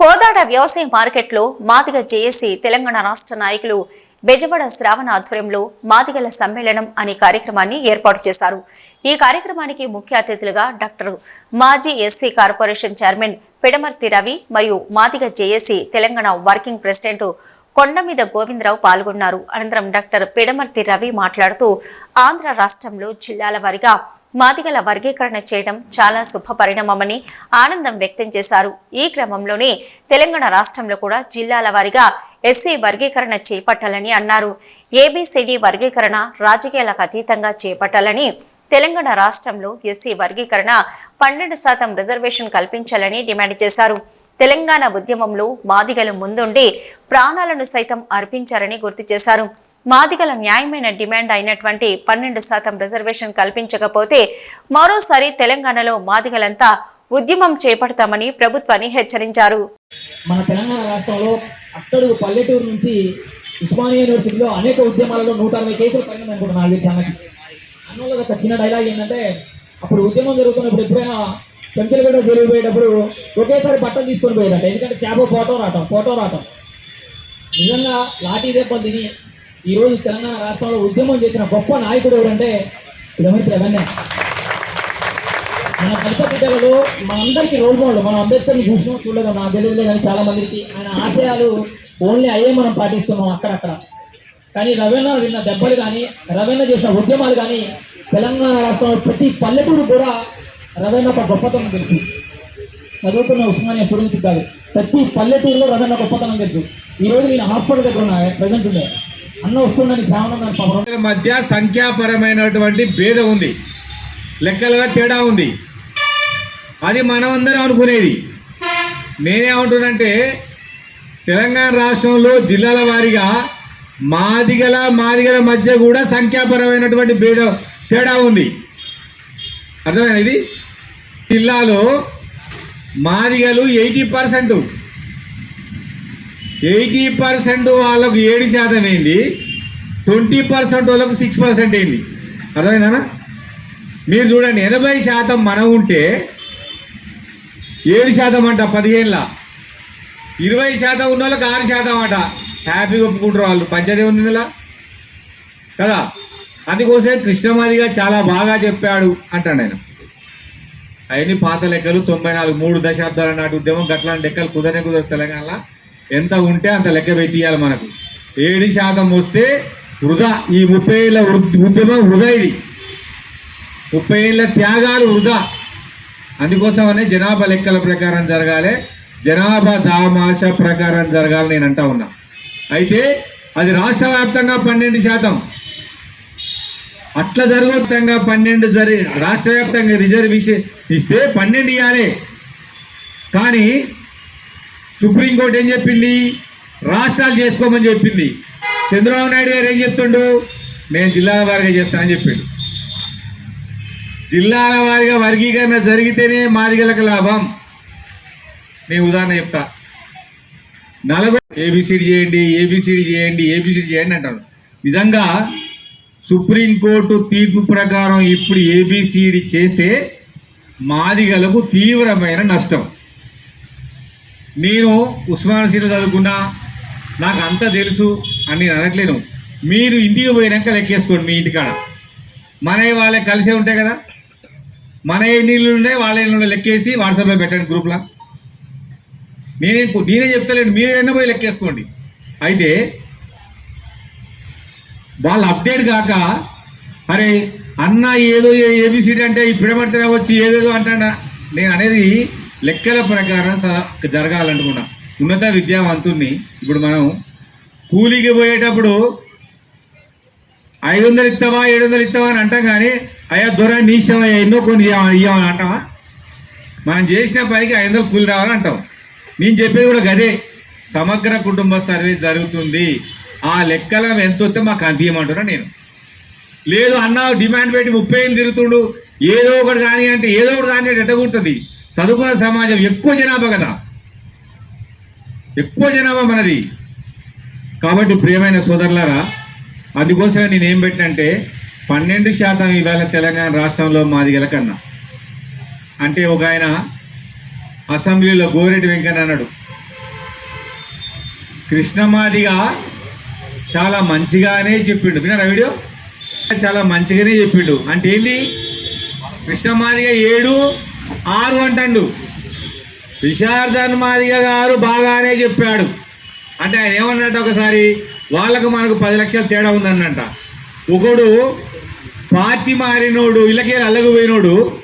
కోదాడ వ్యవసాయ మార్కెట్లో మాదిగ జేఏసీ తెలంగాణ రాష్ట్ర నాయకులు బెజవాడ శ్రావణ ఆధ్వర్యంలో మాదిగల సమ్మేళనం అనే కార్యక్రమాన్ని ఏర్పాటు చేశారు. ఈ కార్యక్రమానికి ముఖ్య అతిథులుగా డాక్టర్ మాజీ SC corporation chairman Pidamarthi Ravi మరియు Madiga JAC Telangana working president Kondameeda Govindarao పాల్గొన్నారు. అనంతరం డాక్టర్ పిడమర్తి రవి మాట్లాడుతూ ఆంధ్ర రాష్ట్రంలో జిల్లాల వారీగా మాదిగల వర్గీకరణ చేయడం చాలా శుభ పరిణామమని ఆనందం వ్యక్తం చేశారు. ఈ క్రమంలోనే తెలంగాణ రాష్ట్రంలో కూడా జిల్లాల వారీగా ఎస్సీ వర్గీకరణ చేపట్టాలని అన్నారు. ఏబిసిడి వర్గీకరణ రాజకీయాలకు అతీతంగా చేపట్టాలని తెలంగాణ రాష్ట్రంలో ఎస్సీ వర్గీకరణ పన్నెండు శాతం రిజర్వేషన్ కల్పించాలని డిమాండ్ చేశారు. తెలంగాణ ఉద్యమంలో మాదిగలు ముందుండి ప్రాణాలను సైతం అర్పించారని గుర్తు చేశారు. మాదిగల న్యాయమైన డిమాండ్ అయినటువంటి పన్నెండు శాతం రిజర్వేషన్ కల్పించకపోతే మరోసారి తెలంగాణలో మాదిగలంతా ఉద్యమం చేపడతామని ప్రభుత్వాన్ని హెచ్చరించారు. మన తెలంగాణ రాష్ట్రంలో అట్టడుగు పల్లెటూరు నుంచి ఉస్మానియా యూనివర్సిటీలో అనేక ఉద్యమాలలో నూట అరవై కేసులు పడినాయి అనుకుంటున్నా నాకు తెలిసి అన్నకి ఒక చిన్న డైలాగ్ ఏంటంటే అప్పుడు ఉద్యమం జరుగుతున్నప్పుడు ఎప్పుడైనా పెంచలగడ్డ జరిగిపోయేటప్పుడు ఒకేసారి బట్టలు తీసుకొని పోయారట ఎందుకంటే క్యాబో ఫోటో రావటం ఫోటో రావటం. నిజంగా లాఠీ దెబ్బలు తిని ఈరోజు తెలంగాణ రాష్ట్రంలో ఉద్యమం చేసిన గొప్ప నాయకుడు ఎవరంటే పిరమిడ్ రవణ్య మన దళిత బిడ్డలలో మనందరికీ రోల్ మోడల్ మనం అంబేద్కర్ని చూసినా చూడలేదు? నా తెలియదు కానీ చాలా మందికి ఆయన ఆశయాలు ఓన్లీ అయ్యే మనం పాటిస్తున్నాం అక్కడక్కడ. కానీ రవీణ విన్న దెబ్బలు కానీ రవీణ చేసిన ఉద్యమాలు కానీ తెలంగాణ రాష్ట్రంలో ప్రతి పల్లెటూరు కూడా రవీణ ఒక గొప్పతనం తెలుసు. చదువుకున్న ఉస్మానియా ఎప్పుడు కాదు ప్రతి పల్లెటూరులో రవీణ గొప్పతనం తెలుసు. ఈ రోజు నేను హాస్పిటల్ దగ్గర ఉన్నా ప్రజెంట్ ఉండే. అన్న వస్తుండని మధ్య సంఖ్యాపరమైనటువంటి భేదం ఉంది. లెక్కలలో తేడా ఉంది. అది మనమందరం అనుకునేది. నేనేమంటున్నంటే తెలంగాణ రాష్ట్రంలో జిల్లాల వారీగా మాదిగల మాదిగల మధ్య కూడా సంఖ్యాపరమైనటువంటి భేద తేడా ఉంది. అర్థమైంది జిల్లాలో మాదిగలు ఎయిటీ పర్సెంట్. ఎయిటీ పర్సెంట్ వాళ్ళకు ఏడు శాతం అయింది ట్వంటీ పర్సెంట్ వాళ్ళకు సిక్స్ పర్సెంట్ అయింది అర్థమైందనా మీరు చూడండి ఎనభై శాతం మనం ఉంటే ఏడు శాతం అంట పదిహేనుల. ఇరవై శాతం ఉన్న వాళ్ళకి ఆరు శాతం అంట. హ్యాపీగా ఒప్పుకుంటారు వాళ్ళు. పంచాయతీ ఉంది ఇందులో? కదా? అందుకోసం కృష్ణమాదిగా చాలా బాగా చెప్పాడు అంటాడు ఆయన. అవన్నీ పాత లెక్కలు తొంభై నాలుగు మూడు దశాబ్దాల నాటి ఉద్యమం గట్లాంటి లెక్కలు కుదరనే కుదరదు తెలంగాణలో. ఎంత ఉంటే అంత లెక్క పెట్టియాలి మనకు. ఏడు శాతం వస్తే వృధా ఈ ముప్పై ఏళ్ళ ఉద్యమం వృధా ఇది. ముప్పై ఏళ్ళ త్యాగాలు వృధా. అందుకోసమనే జనాభా లెక్కల ప్రకారం జరగాలి. జనాభా దామాష ప్రకారం జరగాలి నేను అంటా ఉన్నా. అయితే అది రాష్ట్ర వ్యాప్తంగా పన్నెండు శాతం. అట్లా జరుగుతంగా పన్నెండు జరి రాష్ట్ర వ్యాప్తంగా రిజర్వేషన్ ఇస్తే పన్నెండు ఇవ్వాలి కానీ సుప్రీంకోర్టు ఏం చెప్పింది? రాష్ట్రాలు చేసుకోమని చెప్పింది. చంద్రబాబు నాయుడు గారు ఏం చెప్తుండు? నేను జిల్లాల వారిగా చేస్తానని చెప్పాడు. జిల్లాల వారిగా వర్గీకరణ జరిగితేనే మాదిగలకు లాభం. నేను ఉదాహరణ చెప్తా. నలుగురు ఏబిసిడి చేయండి ఏబిసిడి చేయండి ఏబిసిడి చేయండి అంటాడు నిజంగా సుప్రీంకోర్టు తీర్పు ప్రకారం ఇప్పుడు ఏబిసిడి చేస్తే మాదిగలకు తీవ్రమైన నష్టం. నేను ఉస్మాన్ సీట్లు చదువుకున్నా నాకు అంతా తెలుసు అని నేను అనట్లేను. మీరు ఇంటికి పోయినాక లెక్కేసుకోండి మీ ఇంటికాడ. మనవి వాళ్ళే కలిసే ఉంటాయి కదా? మన నీళ్ళు ఇళ్ళు ఉన్నాయి వాళ్ళ నీళ్ళు లెక్కేసి వాట్సాప్లో పెట్టండి గ్రూప్లో. నేనే నేనే చెప్తలేను మీరు ఎన్న పోయి లెక్కేసుకోండి. అయితే వాళ్ళు అప్డేట్ కాక అరే అన్న ఏదో ఏబిసిడి అంటే ఈ పిడమడితే వచ్చి ఏదేదో అంటాడా నేను అనేది లెక్కల ప్రకారం స- ఉన్నత విద్యావంతుణ్ణి ఇప్పుడు మనం కూలీకి పోయేటప్పుడు ఐదు వందలు ఇస్తావా ఏడు వందలు ఇస్తావా అని అంటాం కానీ అయ్యా దొర నీ ఇష్టం ఎన్నో కొన్ని ఇవ్వమని అంటావా? మనం చేసిన పనికి ఐదు వందలు కూలి రావాలని అంటాం. నేను చెప్పేది కూడా గదే. సమగ్ర కుటుంబ సర్వీస్ జరుగుతుంది. ఆ లెక్కల ఎంత వస్తే మాకు అందియమంటున్నా నేను. లేదు అన్నా డిమాండ్ పెట్టి ముప్పై ఏళ్ళు తిరుగుతుండు. ఏదో ఒకటి కానీ అంటే ఏదో ఒకటి కానీ అంటే ఎట్ట కుడుతుంది? చదువుకున్న సమాజం ఎక్కువ జనాభా కదా. ఎక్కువ జనాభా మనది. కాబట్టి ప్రియమైన సోదరులారా అందుకోసమే నేను ఏం పెట్టినంటే పన్నెండు శాతం ఇవాళ తెలంగాణ రాష్ట్రంలో మాది గెలకన్నా అంటే ఒక ఆయన అసెంబ్లీలో గోరెడ్డి వెంకన్న అన్నాడు. కృష్ణమాదిగా చాలా మంచిగానే చెప్పిండు. విన్నారా వీడియో? చాలా మంచిగానే చెప్పిండు. అంటే ఏంటి కృష్ణమాదిగా ఏడు ఆరు అంటాడు. విశార్దన్ మాదిగ గారు బాగానే చెప్పాడు. అంటే ఆయన ఏమన్నట్టు ఒకసారి? వాళ్ళకు మనకు పది లక్షల తేడా ఉందన్నట. ఒకడు పార్టీ మారినోడు ఇళ్ళకి అల్లగిపోయినోడు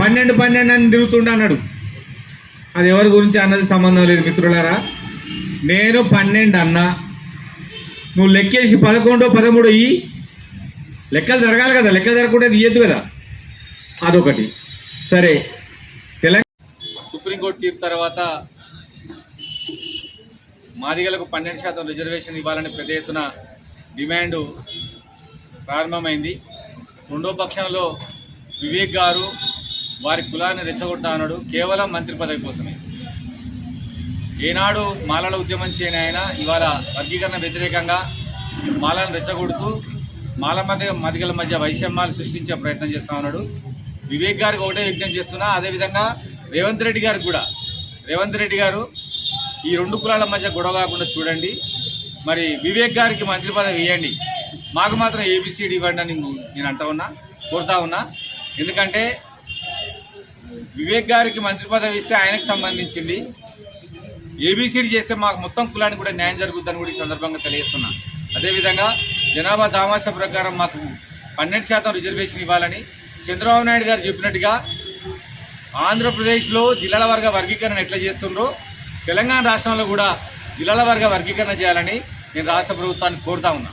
పన్నెండు పన్నెండు అని తిరుగుతుండ అన్నాడు. అది ఎవరి గురించి అన్నది సంబంధం లేదు మిత్రులారా. నేను పన్నెండు అన్నా. నువ్వు లెక్కేసి పదకొండు పదమూడు ఇయ్యి. లెక్కలు జరగాలి కదా లెక్కలు జరగకుండా ఇయ్యద్దు కదా. అదొకటి. సరే సుప్రీంకోర్టు తీర్పు తర్వాత మాదిగలకు పన్నెండు శాతం రిజర్వేషన్ ఇవ్వాలని పెద్ద ఎత్తున డిమాండు ప్రారంభమైంది. రెండో పక్షంలో వివేక్ గారు వారి కులాన్ని రెచ్చగొడతా అన్నాడు. కేవలం మంత్రి పదవి కోసమే. ఏనాడు మాలల ఉద్యమం చేయని ఆయన ఇవాళ వర్గీకరణ వ్యతిరేకంగా మాలను రెచ్చగొడుతూ మాల మధ్య మదిగల మధ్య వైషమ్యాలు సృష్టించే ప్రయత్నం చేస్తా ఉన్నాడు. వివేక్ గారికి ఒకటే విజ్ఞప్తి చేస్తున్నా అదేవిధంగా రేవంత్ రెడ్డి గారు కూడా. రేవంత్ రెడ్డి గారు ఈ రెండు కులాల మధ్య గొడవ కాకుండా చూడండి. మరి వివేక్ గారికి మంత్రి పదవి ఇవ్వండి. మాకు మాత్రం ఏబిసిడి ఇవ్వండి అని నేను అంటా ఉన్నా కోరుతా ఉన్నా. ఎందుకంటే వివేక్ గారికి మంత్రి పదవి ఇస్తే ఆయనకు సంబంధించింది. ఏబిసిడి చేస్తే మాకు మొత్తం కులానికి కూడా న్యాయం జరుగుతుందని కూడా ఈ సందర్భంగా తెలియజేస్తున్నా. అదేవిధంగా జనాభా దామాష ప్రకారం మాకు పన్నెండు శాతం రిజర్వేషన్ ఇవ్వాలని చంద్రబాబు నాయుడు గారు చెప్పినట్టుగా ఆంధ్రప్రదేశ్లో జిల్లాల వర్గ వర్గీకరణ ఎట్లా చేస్తుండ్రో తెలంగాణ రాష్ట్రంలో కూడా జిల్లాల వర్గ వర్గీకరణ చేయాలని నేను రాష్ట్ర ప్రభుత్వాన్ని కోరుతా ఉన్నా.